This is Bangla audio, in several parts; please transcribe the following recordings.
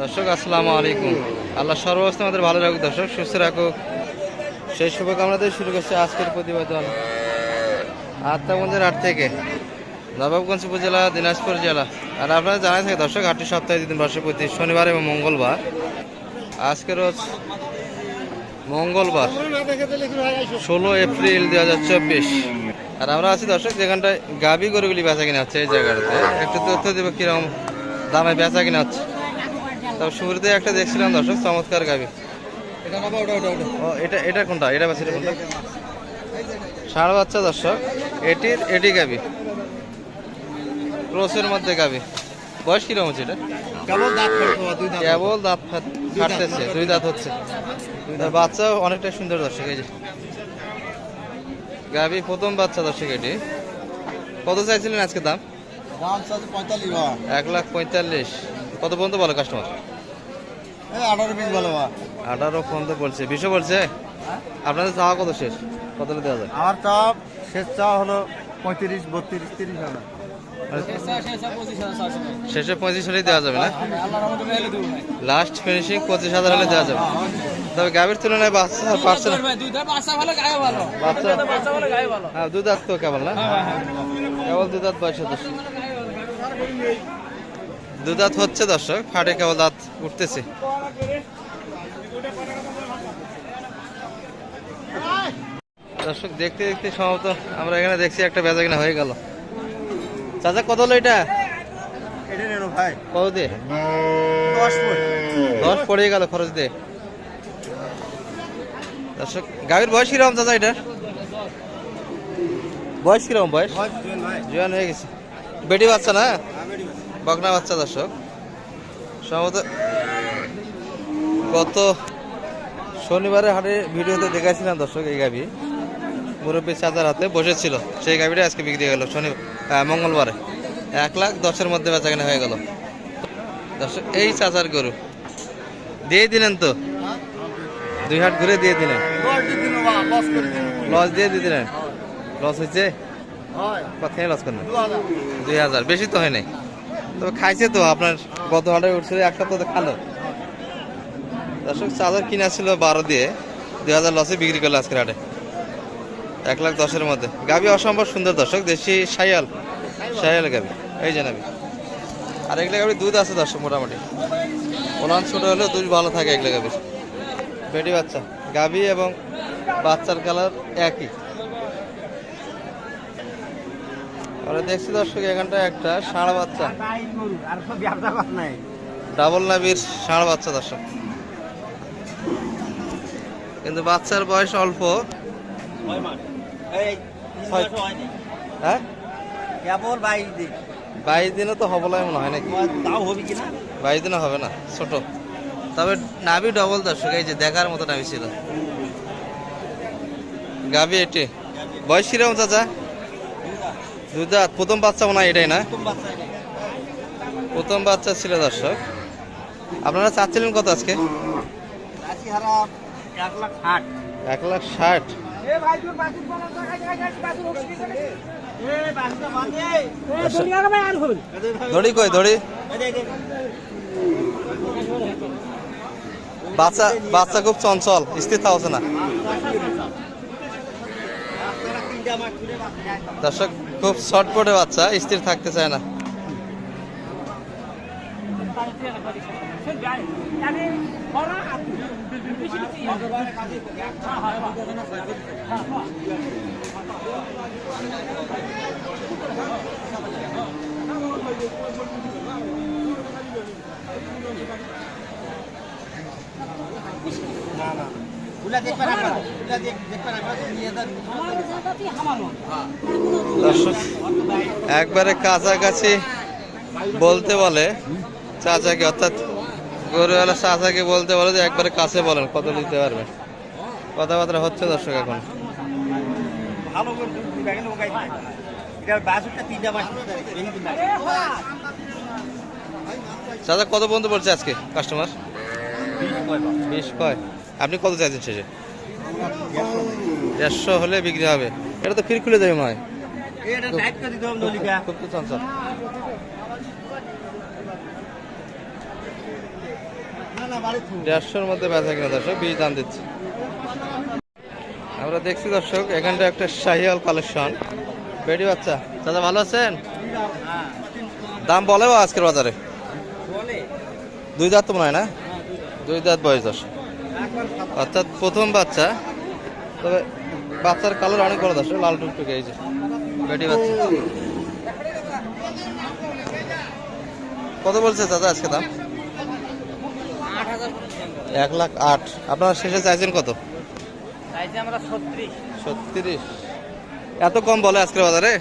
দর্শক, আসসালামু আলাইকুম। আল্লাহ সর্বাবস্থা আমাদের ভালো রাখুক, দর্শক, সুস্থ রাখুক। সেই শুভকামনাতে শুরু করছে আজকের প্রতিবেদন। আত্মাগঞ্জের হাট থেকে নবাবগঞ্জ উপজেলা, দিনাজপুর জেলা। আর আপনারা জানাই থাকে, দর্শক হাটটি সপ্তাহে দুদিন বর্ষে প্রতি শনিবার এবং মঙ্গলবার। আজকে রোজ মঙ্গলবার, ষোলো এপ্রিল দু হাজার চব্বিশ। আর আমরা আছি, দর্শক, যেখানটায় গাবি গরুগুলি বেচা কিনা হচ্ছে এই জায়গাটাতে। একটু তথ্য দেবো কীরকম দামে বেচা কিনা হচ্ছে। তবে শুরুতে একটা দেখছিলাম দর্শক চমৎকার গাবি। ও এটা এটা কোনটা? এটা বেচা কোনটা? ষাঁড় বাচ্চা দর্শক এটির এটি গাবি। ক্রোসের মধ্যে গাবি। বয়স কীরকম হচ্ছে এটা? কেবল দাঁত দুই কেবল দাঁত ফাট- ফাটতেছে দুই দাঁত হচ্ছে। বাচ্চা অনেকটা সুন্দর দর্শক এই যে। গাবি প্রথম বাচ্চা দর্শক এটি। কত চাইছিলেন আজকে দাম? দাম পঁয়তাল্লিশ এক লাখ পঁয়তাল্লিশ। কত পর্যন্ত বলো কাস্টমার আঠারো পিস ভালো আঠারো পর্যন্ত বলছে বিশও বলছে? আপনাদের চাওয়া কত শেষ? কত দেওয়া যায়? আমার চাপ শেষ চাওয়া হলো পঁয়ত্রিশ বত্রিশ তিরিশ হাজার। শেষে পঁয়ত্রিশ হলেই দেওয়া যাবে না? লাস্ট ফিনিশিং পঁচিশ হাজার হলে দেওয়া যাবে। তবে গাভীর তুলনায় বাচ্চা পারছে না হ্যাঁ দু দাঁত তো কেবল না? কেবল দু দাঁত বয়স দর্শক দু দাঁত হচ্ছে দর্শক ফাটে কেবল দাঁত উঠতেছে। দর্শক দেখতে দেখতে সম্ভবত আমরা এখানে দেখছি একটা বেচা কিনা হয়ে গেল। চাচা কত হলো এটা? ভাই। কত দশ পড়ে গেল খরচ দিয়ে। দর্শক গাভীর বয়স কীরকম চাচা এটা বয়স কীরকম বয়স? জোয়ান হয়ে গেছে। বেটি বাচ্চা না? বকনা বাচ্চা দর্শক। সম্ভবত গত শনিবারে হাটে ভিডিওতে দেখাইছিলাম দর্শক এই গাভি। মুরব্বী চাচার হাতে বসেছিল। সেই গাভিটা আজকে বিক্রি হয়ে গেল শনি মঙ্গলবারে। এক লাখ দশের মধ্যে বেচা কেনা হয়ে গেল। দর্শক এই চাচার গরু। দিয়ে দিলেন তো? দুই হাট ঘুরে দিয়ে দিলেন। লস করে লস দিয়ে দিয়ে দিলেন? লস হয়েছে? হয়। কোথায় লস করেন দুই হাজার। বেশি তো হয় নাই। তবে খাইছে তো, আপনার গত হাটে উঠছিল এক সপ্তাহ তো খালো। দর্শক চার্জার কিনা বারো দিয়ে দুই হাজার লসে বিক্রি করল আজকের হাটে। এক লাখ দশের মধ্যে। গাবি অসম্ভব সুন্দর দর্শক, দেশি সাইয়াল সাইয়াল গাবি, এই যে নাবি। আর এগুলো গাবি দুধ আছে দর্শক, মোটামুটি। ওলান ছোট হলেও দুধ ভালো থাকে এগুলো গাবির। বেটি বাচ্চা। গাবি এবং বাচ্চার কালার একই। আমরা দেখছি দর্শক এখানটা একটা ষাঁড় বাচ্চা। ডাবল নাবির ষাঁড় বাচ্চা দর্শক। কিন্তু বাচ্চার বয়স অল্প। হ্যাঁ? কেবল বাইশ দিন। বাইশ দিনে তো হবলাই মনে হয় নাকি? তাও হবে কি না? বাইশ দিনে হবে না ছোট। তবে নাবি ডবল দর্শক এই যে দেখার মতো নাভি ছিল। গাবি এটি। বয়স কীরকম চাচা? দুই দাঁত প্রথম বাচ্চা মনে হয় এটাই না? প্রথম বাচ্চা ছিল দর্শক। আপনারা চাচ্ছিলেন কত আজকে? এক লাখ ষাট। এক লাখ ষাট। দড়ি কই দড়ি বাচ্চা বাচ্চা খুব চঞ্চল স্থির থাকছে না। দর্শক খুব শর্ট পড়ে বাচ্চা স্থির থাকতে চায় না। দর্শক একবারে কাছাকাছি বলতে বলে চাচাকে অর্থাৎ গরুওয়ালা চাচাকে বলতে বলে যে একবারে কাছে বলেন কত নিতে পারবেন কথাবার্তা হচ্ছে দর্শক এখন। চাচা কত পর্যন্ত পড়ছে আজকে কাস্টমার? বিশ কয়। আপনি কত চাইছেন শেষে? দেড়শো হলে বিক্রি হবে। এটা তো ফির খুলে যাবে। খুব তো চঞ্চল। দেড়শোর মধ্যে বেচা কিনা দর্শক বীজ দাম দিচ্ছে। আমরা দেখছি দর্শক এখানটা একটা শাহিয়াল কালেকশন। বেডি বাচ্চা দাদা ভালো আছেন? দাম বলে আজকের বাজারে? দুই দাঁত তো মনে হয় না? দুই দাঁত বয়স দর্শক। অর্থাৎ প্রথম বাচ্চা। তবে বাচ্চার কালার অনেক বড় দর্শক লাল টুকটুকে এই যে বেটি বাচ্চা। কত বলছে দাদা আজকে দাম? এক লাখ আট। আপনারা শেষে চাইছেন কত? ছত্রিশ। এত কম বলে আজকের বাজারে?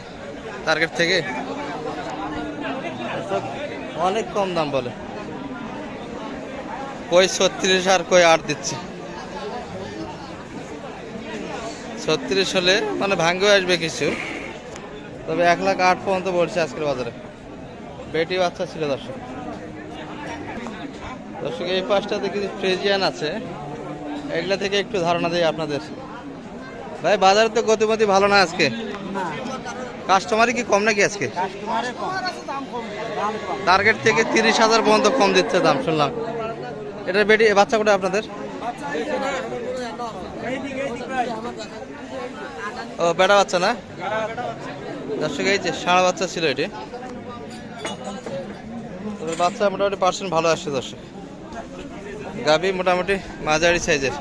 টার্গেট থেকে? অনেক কম দাম বলে। কই ছত্রিশ আর কই আট দিচ্ছে। ছত্রিশ হলে মানে ভাঙ্গেও আসবে কিছু। তবে এক লাখ আট পর্যন্ত বলছে আজকের বাজারে। বেটি বাচ্চা ছিল দর্শক। দর্শক এই পাশটাতে কিছু ফ্রেজিয়ান আছে। এগুলা থেকে একটু ধারণা দিই আপনাদের। ভাই বাজারে তো গতিমতি ভালো না আজকে? কাস্টমারই কি কম নাকি আজকে? টার্গেট থেকে তিরিশ হাজার পর্যন্ত কম দিচ্ছে দাম শুনলাম। এটা বেটি বাচ্চা কোটা আপনাদের? ও বেটা বাচ্চা না? দর্শক এই যে ষাঁড় বাচ্চা ছিল এটি। তবে বাচ্চা মোটামুটি পার্সেন্ট ভালো আসছে দর্শক। গাবি মোটামুটি মাঝারি সাইজের।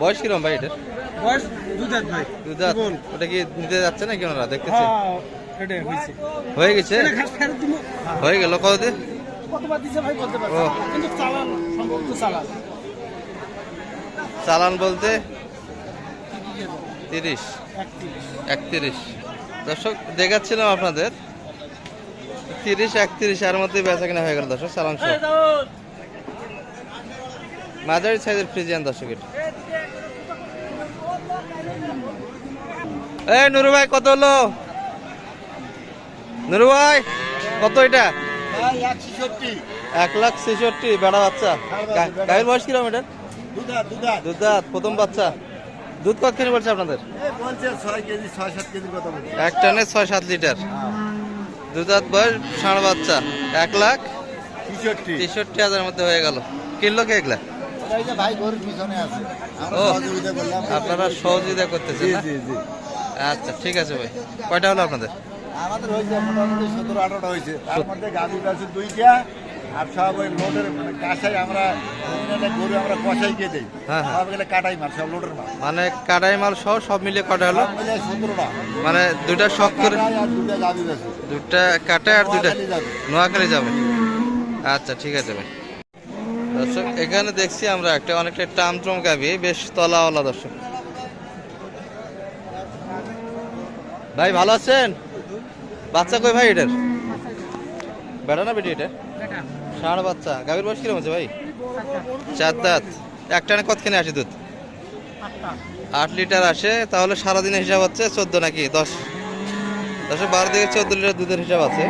বয়স কিরম ভাই এটার? বয়স দুধাত ভাই। দুধ ওটা কি নিতে যাচ্ছে নাকি ওনারা? দেখতেছে। হ্যাঁ গেছে? হয়ে গেল ও। চালান বলতে? তিরিশ। একত্রিশ। দর্শক দেখাচ্ছিলাম আপনাদের। তিরিশ একত্রিশ এর মধ্যে বেচা কিনা হয়ে গেল দর্শক চালান মাঝারি সাইজের ফ্রিজিয়ান দর্শক এটা। এই নুরু ভাই কত হলো? নুরু ভাই কত এটা? এক লাখ ছেষট্টি বেড়া বাচ্চা। গা- গাভীর বয়স কীরকম এটা দুধ দাঁত প্রথম বাচ্চা। দুধ কতখানি বলছে আপনাদের এক টানে ছয় সাত লিটার। দুধ দাঁত বয়স ষাঁড় বাচ্চা। এক লাখ তেষট্টি হাজারের মধ্যে হয়ে গেল। কিনলো কে এগুলা? ও। আপনারা সহযোগিতা করতেছেন আচ্ছা ঠিক আছে ভাই। কয়টা হলো আপনাদের? আমাদের হয়েছে মোটামুটি সতেরো আঠারোটা হয়েছে। তার মধ্যে আছে দুইটা আর সব ওই লোডের মানে কাঁসাই আমরা গরু আমরা কষাই কে দিই। হ্যাঁ, হ্যাঁ। সব গেলে কাটাই মার সব লোডের মাল। মানে কাটাই মাল সহ সব মিলিয়ে কটা হলো? সতেরোটা। মানে দুইটা শখ করে দুটা গাভীর আছে। দুটা কাটা আর দুইটা নোয়াখালী যাবে। আচ্ছা ঠিক আছে ভাই। দর্শক এখানে দেখছি আমরা একটা অনেকটা টামট্রম গাবি বেশ তলাওয়ালা দর্শক। ভাই ভালো আছেন? বাচ্চা কই ভাই এটার? বেটা না বেটি এটা? ষাঁড় বাচ্চা। গাভীর বয়স কীরকম আছে ভাই? চার দাঁত। একটানে কতখানি আসে দুধ? আট লিটার আসে তাহলে সারাদিনের হিসাব হচ্ছে চোদ্দ নাকি দশ? দশে বারো থেকে চোদ্দ লিটার দুধের হিসাব আছে।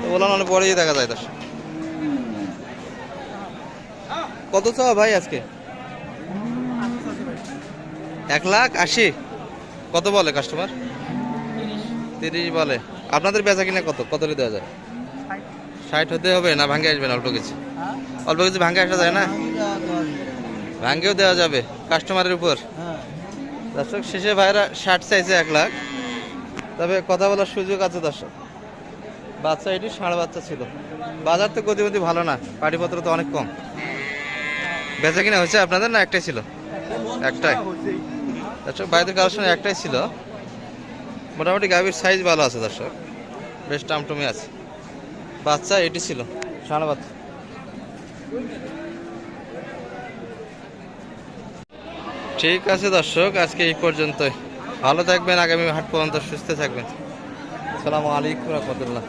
তো বললাম অনেক বড়ই দেখা যায় দশ কত চাও ভাই আজকে? এক লাখ আশি। কত বলে কাস্টমার তিরিশ বলে। আপনাদের বেচা কিনা কত? কত দেওয়া যায়? ষাট হতে হবে না ভাঙ্গে আসবেন অল্প কিছু? অল্প কিছু ভাঙ্গে আসা যায় না? ভাঙ্গেও দেওয়া যাবে কাস্টমারের উপর। দর্শক, শেষে ভাইরা ষাট চাইছে এক লাখ। তবে কথা বলার সুযোগ আছে দর্শক। বাচ্চা এটি ষাঁড় বাচ্চা ছিল। বাজার তো গতিবিধি ভালো না, পাটিপত্র তো অনেক কম। বেচা কিনা হয়েছে আপনাদের না একটাই ছিল? একটাই। দর্শক বাইরের কালেকশন একটাই ছিল। মোটামুটি গাভীর সাইজ ভালো আছে দর্শক। বেশ টামটুমি আছে। বাচ্চা এটি ছিল। ষাঁড় বাচ্চা ঠিক আছে দর্শক আজকে এই পর্যন্তই। ভালো থাকবেন আগামী হাট পর্যন্ত সুস্থ থাকবেন। আসসালামু আলাইকুম রহমতুল্লাহ।